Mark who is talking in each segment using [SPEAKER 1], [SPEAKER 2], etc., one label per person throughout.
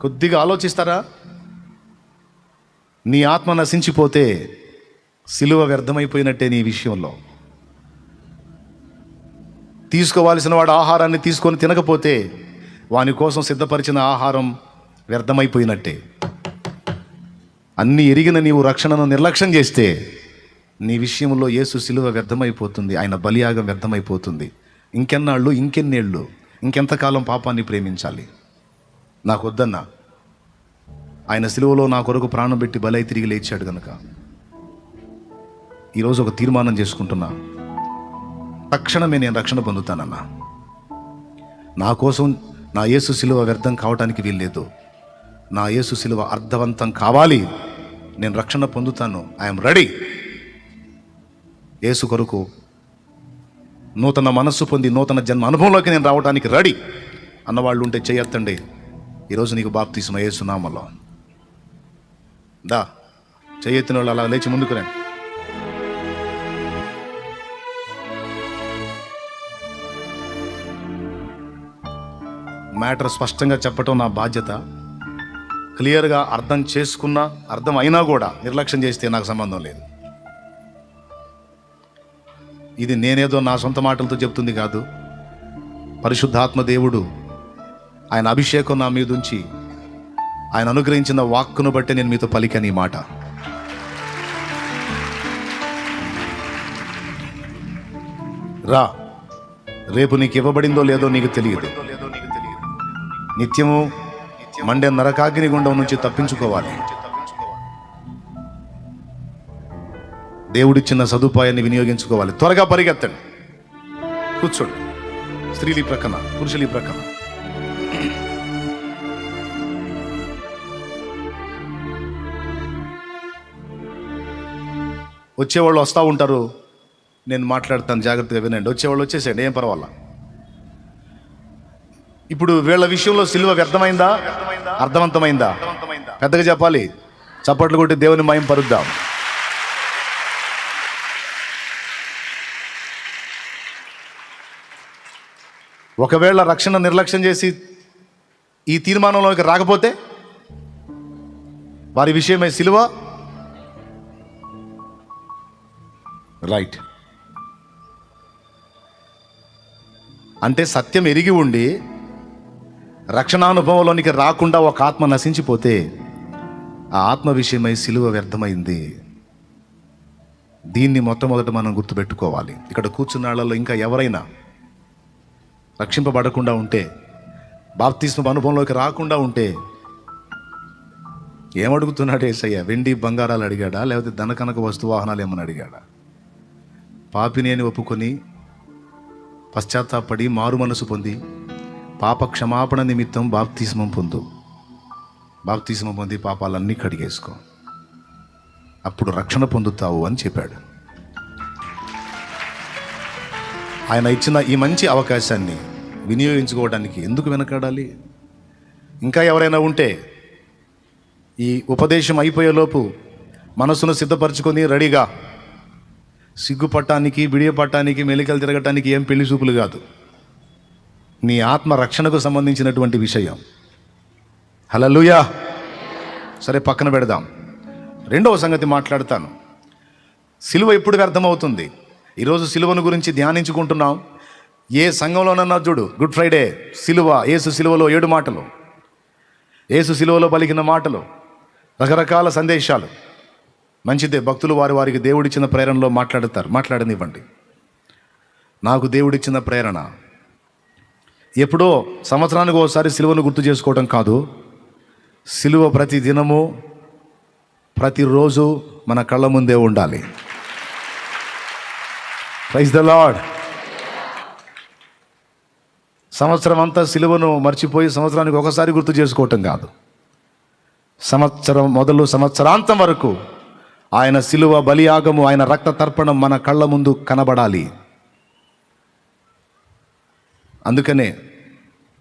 [SPEAKER 1] కొద్దిగా ఆలోచిస్తారా? నీ ఆత్మ నశించిపోతే సిలువ వ్యర్థమైపోయినట్టే నీ విషయంలో. తీసుకోవాల్సిన వాడు ఆహారాన్ని తీసుకొని తినకపోతే వాని కోసం సిద్ధపరిచిన ఆహారం వ్యర్థమైపోయినట్టే. అన్ని ఎరిగిన నీవు రక్షణను నిర్లక్ష్యం చేస్తే నీ విషయంలో యేసు సిలువ వ్యర్థమైపోతుంది ఆయన బలియాగం వ్యర్థమైపోతుంది. ఇంకెన్నాళ్ళు ఇంకెన్నేళ్ళు ఇంకెంతకాలం పాపాన్ని ప్రేమించాలి? నాకు వద్దన్నా ఆయన సిలువలో నా కొరకు ప్రాణం పెట్టి బలై తిరిగి లేచాడు కనుక ఈరోజు ఒక తీర్మానం చేసుకుంటున్నా. తక్షణమే నేను రక్షణ పొందుతానన్నా. నా కోసం నా యేసు సిలువ వ్యర్థం కావటానికి వీల్లేదు. నా యేసు సిలువ అర్థవంతం కావాలి. నేను రక్షణ పొందుతాను. ఐఎమ్ రెడీ యేసు కొరకు నూతన మనస్సు పొంది నూతన జన్మ అనుభవంలోకి నేను రావడానికి రెడీ అన్నవాళ్ళు ఉంటే చేయొత్తండి ఈరోజు నీకు బాప్తీసం యేసు సునామలో దా చేయెత్తిన వాళ్ళు అలా లేచి ముందుకు రండి. మ్యాటర్ స్పష్టంగా చెప్పటం నా బాధ్యత. క్లియర్గా అర్థం చేసుకున్నా అర్థం అయినా కూడా నిర్లక్ష్యం చేస్తే నాకు సంబంధం లేదు. ఇది నేనేదో నా సొంత మాటలతో చెప్తుంది కాదు. పరిశుద్ధాత్మ దేవుడు ఆయన అభిషేకం నా మీద ఉంచి ఆయన అనుగ్రహించిన వాక్కును బట్టి నేను మీతో పలికాను ఈ మాట. రా రేపు నీకు ఇవ్వబడిందో లేదో నీకు తెలియదు. నిత్యము మండే నరకాగ్ని గుండం నుంచి తప్పించుకోవాలి. దేవుడిచ్చిన సదుపాయాన్ని వినియోగించుకోవాలి. త్వరగా పరిగెత్తండి. కూర్చోండి. స్త్రీలు ప్రక్కన పురుషులు ఈ ప్రక్కన. వచ్చేవాళ్ళు వస్తూ ఉంటారు. నేను మాట్లాడతాను జాగ్రత్తగా వినండి. వచ్చేవాళ్ళు వచ్చేసేయండి ఏం పర్వాలా. ఇప్పుడు వీళ్ళ విషయంలో సిలువ వ్యర్థమైందా? అర్థవంతమైందా? పెద్దగా చెప్పాలి. చప్పట్లు కొట్టి దేవుని మయం పరుద్దాం. ఒకవేళ రక్షణ నిర్లక్ష్యం చేసి ఈ తీర్మానంలోకి రాకపోతే వారి విషయమై సిలువ. రైట్ అంటే సత్యం ఎరిగి ఉండి రక్షణానుభవంలోనికి రాకుండా ఒక ఆత్మ నశించిపోతే ఆ ఆత్మ విషయమై సిలువ వ్యర్థమైంది. దీన్ని మొట్టమొదట మనం గుర్తుపెట్టుకోవాలి. ఇక్కడ కూర్చున్నాళ్ళలో ఇంకా ఎవరైనా రక్షింపబడకుండా ఉంటే బాప్తిస్మ అనుభవంలోకి రాకుండా ఉంటే ఏమడుగుతున్నాడు ఏసయ్య? వెండి బంగారాలు అడిగాడా? లేకపోతే ధనకనక వస్తు వాహనాలు ఏమని అడిగాడా? పాపిని అని ఒప్పుకొని పశ్చాత్తాపడి మారు మనసు పొంది పాప క్షమాపణ నిమిత్తం బాప్తిస్మం పొందు. బాప్తిస్మం పొంది పాపాలన్నీ కడిగేసుకో. అప్పుడు రక్షణ పొందుతావు అని చెప్పాడు. ఆయన ఇచ్చిన ఈ మంచి అవకాశాన్ని వినియోగించుకోవడానికి ఎందుకు వెనకాడాలి? ఇంకా ఎవరైనా ఉంటే ఈ ఉపదేశం అయిపోయేలోపు మనసును సిద్ధపరచుకొని రెడీగా సిగ్గుపట్టానికి బిడియపట్టానికి మెలికలు తిరగటానికి ఏం పెళ్ళి చూపులు కాదు. నీ ఆత్మ రక్షణకు సంబంధించినటువంటి విషయం. హలలుయా సరే పక్కన పెడదాం. రెండవ సంగతి మాట్లాడతాను. సిలువ ఎప్పుడు అర్థమవుతుంది ఈరోజు సిలువను గురించి ధ్యానించుకుంటున్నాం. ఏ సంఘంలోనన్నా చూడు గుడ్ ఫ్రైడే సిలువ ఏసు సిలువలో ఏడు మాటలు. ఏసు సిలువలో పలికిన మాటలు రకరకాల సందేశాలు. మంచిదే భక్తులు వారి వారికి దేవుడిచ్చిన ప్రేరణలో మాట్లాడతారు. మాట్లాడనివ్వండి. నాకు దేవుడిచ్చిన ప్రేరణ. ఎప్పుడో సంవత్సరానికి ఒకసారి సిలువను గుర్తు చేసుకోవడం కాదు. సిలువ ప్రతి దినము ప్రతిరోజు మన కళ్ళ ముందే ఉండాలి. ప్రైజ్ ద లాడ్ సంవత్సరం అంతా సిలువను మర్చిపోయి సంవత్సరానికి ఒకసారి గుర్తు చేసుకోవటం కాదు. సంవత్సరం మొదలు సంవత్సరాంతం వరకు ఆయన సిలువ బలియాగము ఆయన రక్త తర్పణం మన కళ్ళ ముందు కనబడాలి. అందుకనే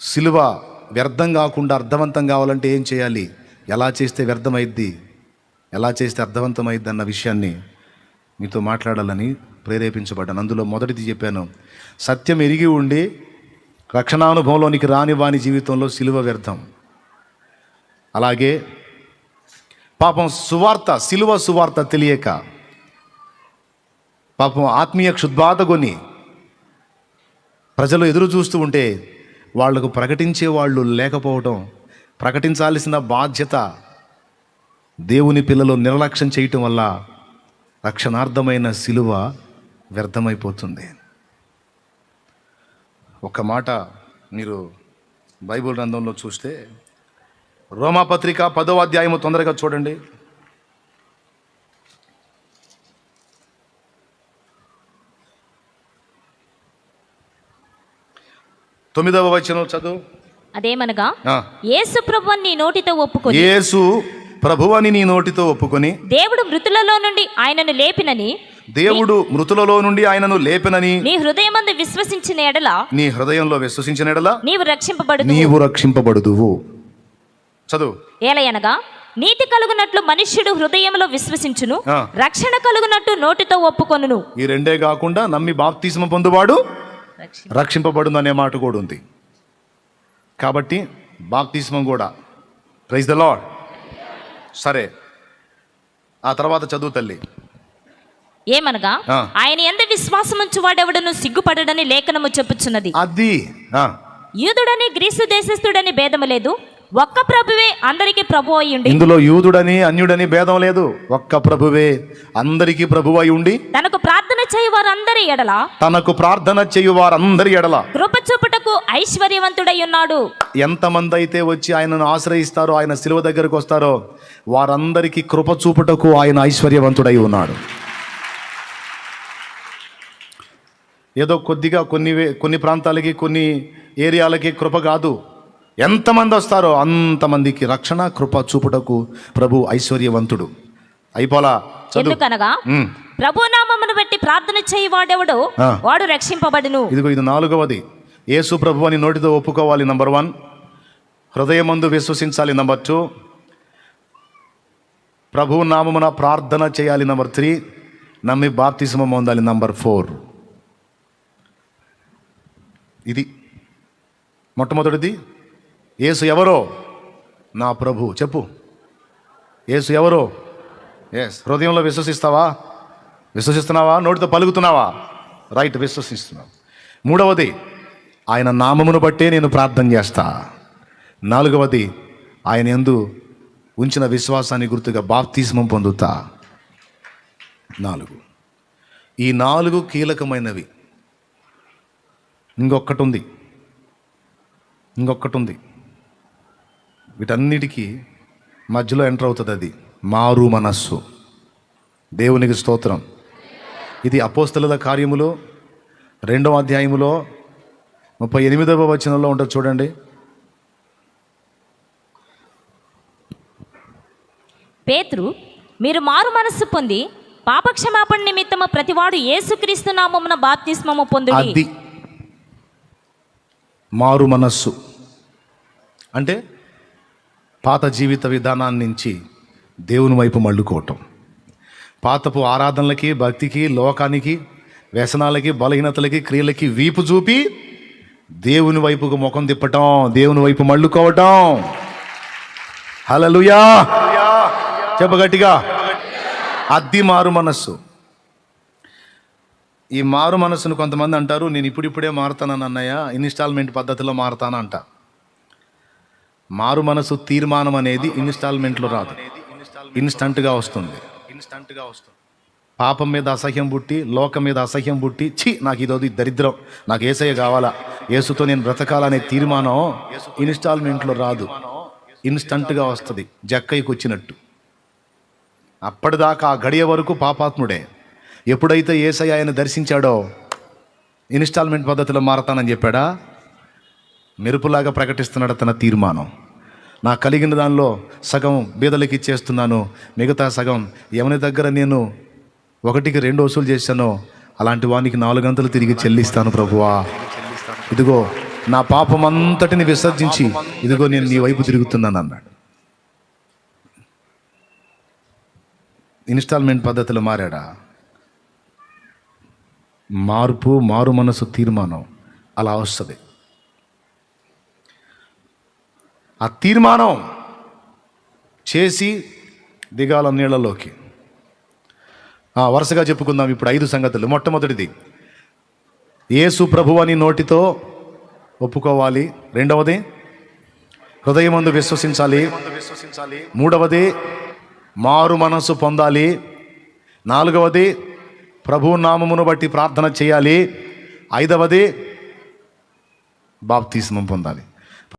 [SPEAKER 1] సిలువ వ్యర్థం కాకుండా అర్థవంతం కావాలంటే ఏం చేయాలి? ఎలా చేస్తే వ్యర్థమైద్ది? ఎలా చేస్తే అర్థవంతమైద్ది అన్న విషయాన్ని మీతో మాట్లాడాలని ప్రేరేపించబడ్డాను. అందులో మొదటిది చెప్పాను సత్యం ఎరిగి ఉండి రక్షణానుభవంలోనికి రాని వాని జీవితంలో సిలువ వ్యర్థం. అలాగే పాపం సువార్త సిలువ సువార్త తెలియక పాపం ఆత్మీయ క్షుద్బాధగొని ప్రజలు ఎదురు చూస్తూ ఉంటే వాళ్ళకు ప్రకటించే వాళ్ళు లేకపోవడం ప్రకటించాల్సిన బాధ్యత దేవుని పిల్లలు నిర్లక్ష్యం చేయటం వల్ల రక్షణార్థమైన సిలువ వ్యర్థమైపోతుంది. ఒక మాట మీరు బైబిల్ గ్రంథంలో చూస్తే రోమాపత్రిక పదో అధ్యాయము తొందరగా చూడండి. తొమ్మిదవ వచనం చదువు.
[SPEAKER 2] అదేమనగా. యేసు ప్రభు నీ నోటితో ఒప్పుకొని
[SPEAKER 1] యేసు ప్రభువని నీ నోటితో ఒప్పుకొని
[SPEAKER 2] దేవుడు మృతులలో నుండి ఆయనను లేపినని
[SPEAKER 1] దేవుడు మృతులలో నుండి ఆయనను లేపెనని
[SPEAKER 2] నీ హృదయమందు విశ్వసించిన ఎడల
[SPEAKER 1] నీ హృదయంలో విశ్వసించిన ఎడల
[SPEAKER 2] నీవు రక్షింపబడు
[SPEAKER 1] నీవు రక్షింపబడుదువు. చదువు.
[SPEAKER 2] ఏలయనగా నీతి కలుగునట్లు మనుష్యుడు హృదయంలో విశ్వసించును. రక్షణ కలుగునట్టు నోటితో ఒప్పుకొనును.
[SPEAKER 1] ఈ రెండే కాకుండా నమ్మి బాప్తిస్మ పొందువాడు రక్షింపబడును అనే మాట కూడా ఉంది. కాబట్టి బాప్తిస్మం కూడా. ప్రైజ్ ద లాడ్ సరే ఆ తర్వాత చదువు తల్లి.
[SPEAKER 2] ఏమనగా. ఆయన ఎంత విశ్వాసం వాడెవడను సిగ్గుపడడని లేఖనము చెప్పుచున్నది.
[SPEAKER 1] అది
[SPEAKER 2] యూదుడని గ్రీసు దేశస్థుడని భేదము లేదు. ఒక్క ప్రభువే అందరికీ ప్రభు అయ్యుండి
[SPEAKER 1] ఇందులో యూదుడని అన్యుడని భేదం లేదు. ఒక్క ప్రభువే అందరికీ ప్రభువై ఉండి.
[SPEAKER 2] తనకు ప్రార్థన చేయి వారందరి ఎడల.
[SPEAKER 1] తనకు ప్రార్థన చేయు వారందరి ఎడల.
[SPEAKER 2] కృప చూపుటకు ఐశ్వర్యవంతుడై ఉన్నాడు.
[SPEAKER 1] ఎంతమంది అయితే వచ్చి ఆయనను ఆశ్రయిస్తారో ఆయన శిలువ దగ్గరకు వస్తారో వారందరికీ కృప చూపుటకు ఆయన ఐశ్వర్యవంతుడై ఉన్నాడు. ఏదో కొద్దిగా కొన్ని కొన్ని ప్రాంతాలకి కొన్ని ఏరియాలకి కృప కాదు. ఎంతమంది వస్తారో అంతమందికి రక్షణ కృప చూపుటకు ప్రభు ఐశ్వర్యవంతుడు. అయిపోలా?
[SPEAKER 2] ఎందుకనగా. ప్రభు నామమును బట్టి ప్రార్థన చేయి వాడెవడు. వాడు రక్షింపబడును.
[SPEAKER 1] ఇదిగో ఇది నాలుగవది. యేసు ప్రభు అని నోటితో ఒప్పుకోవాలి నంబర్ వన్. హృదయమందు విశ్వసించాలి నంబర్ టూ. ప్రభు నామమున ప్రార్థన చేయాలి నంబర్ త్రీ. నమ్మి బాప్తిజమం పొందాలి నంబర్ ఫోర్. ఇది మొట్టమొదటిది. యేసు ఎవరో? నా ప్రభు. చెప్పు. యేసు ఎవరో? ఎస్ హృదయంలో విశ్వసిస్తావా? విశ్వసిస్తున్నావా? నోటితో పలుకుతున్నావా? రైట్ విశ్వసిస్తున్నావు. మూడవది ఆయన నామమును బట్టే నేను ప్రార్థన చేస్తా. నాలుగవది ఆయన ఎందు ఉంచిన విశ్వాసాన్ని గుర్తుగా బాప్తిస్మం పొందుతా. నాలుగు. ఈ నాలుగు కీలకమైనవి. ఇంకొకటి ఉంది ఇంకొకటి ఉంది వీటన్నిటికీ మధ్యలో ఎంటర్ అవుతుంది అది. మారు మనస్సు. దేవునికి స్తోత్రం. ఇది అపోస్తలుల కార్యములో. రెండవ అధ్యాయములో ముప్పై ఎనిమిదవ వచనంలో ఉంటుంది చూడండి.
[SPEAKER 2] పేతురు మీరు మారు మనస్సు పొంది పాపక్షమాపణ నిమిత్తము ప్రతివాడు యేసుక్రీస్తు నామమున బాప్తిస్మము పొందుడి.
[SPEAKER 1] అది మారు మనస్సు. అంటే పాత జీవిత విధానాన్ని నుంచి దేవుని వైపు మళ్ళుకోవటం. పాతపు ఆరాధనలకి భక్తికి లోకానికి వ్యసనాలకి బలహీనతలకి క్రియలకి వీపు చూపి దేవుని వైపుకు ముఖం తిప్పటం దేవుని వైపు మళ్ళుకోవటం. హలలుయా చెప్పగట్టిగా అద్ది మారు మనస్సు. ఈ మారు మనస్సును కొంతమంది అంటారు నేను ఇప్పుడిప్పుడే మారుతానని అన్నయ్య ఇన్స్టాల్మెంట్ పద్ధతిలో మారుతానంట అంట. మారు మనసు తీర్మానం అనేది ఇన్స్టాల్మెంట్లో రాదు. ఇన్స్టంట్గా వస్తుంది. ఇన్స్టంట్గా వస్తుంది పాపం మీద అసహ్యం పుట్టి లోకం మీద అసహ్యం పుట్టి ఛీ నాకు ఇదోది దరిద్రం. నాకు ఏసయ్య కావాలా? ఏసుతో నేను బ్రతకాలనే తీర్మానం ఇన్స్టాల్మెంట్లో రాదు. ఇన్స్టంట్గా వస్తుంది. జక్కయ్యకు వచ్చినట్టు. అప్పటిదాకా ఆ గడియ వరకు పాపాత్ముడే. ఎప్పుడైతే ఏసయ్య ఆయన దర్శించాడో ఇన్స్టాల్మెంట్ పద్ధతిలో మారతానని చెప్పాడా? మెరుపులాగా ప్రకటిస్తున్నాడు తన తీర్మానం. నాకు కలిగిన దానిలో సగం బీదలకి ఇచ్చేస్తున్నాను మిగతా సగం ఎవరి దగ్గర నేను ఒకటికి రెండు వసూలు చేశానో అలాంటి వానికి నాలుగు గంటలు తిరిగి చెల్లిస్తాను ప్రభువా. ఇదిగో నా పాపం అంతటిని విసర్జించి ఇదిగో నేను నీ వైపు తిరుగుతున్నాను అన్నాడు. ఇన్స్టాల్మెంట్ పద్ధతిలో మారాడా? మార్పు మారు మనసు తీర్మానం అలా వస్తుంది. ఆ తీర్మానం చేసి దిగాల నీళ్ళలోకి. వరుసగా చెప్పుకుందాం ఇప్పుడు ఐదు సంగతులు. మొట్టమొదటిది యేసు ప్రభు అని నోటితో ఒప్పుకోవాలి. రెండవది హృదయమందు విశ్వసించాలి. మూడవది మారు మనసు పొందాలి. నాలుగవది ప్రభు నామమును బట్టి ప్రార్థన చేయాలి. ఐదవది బాప్తీస్మం పొందాలి.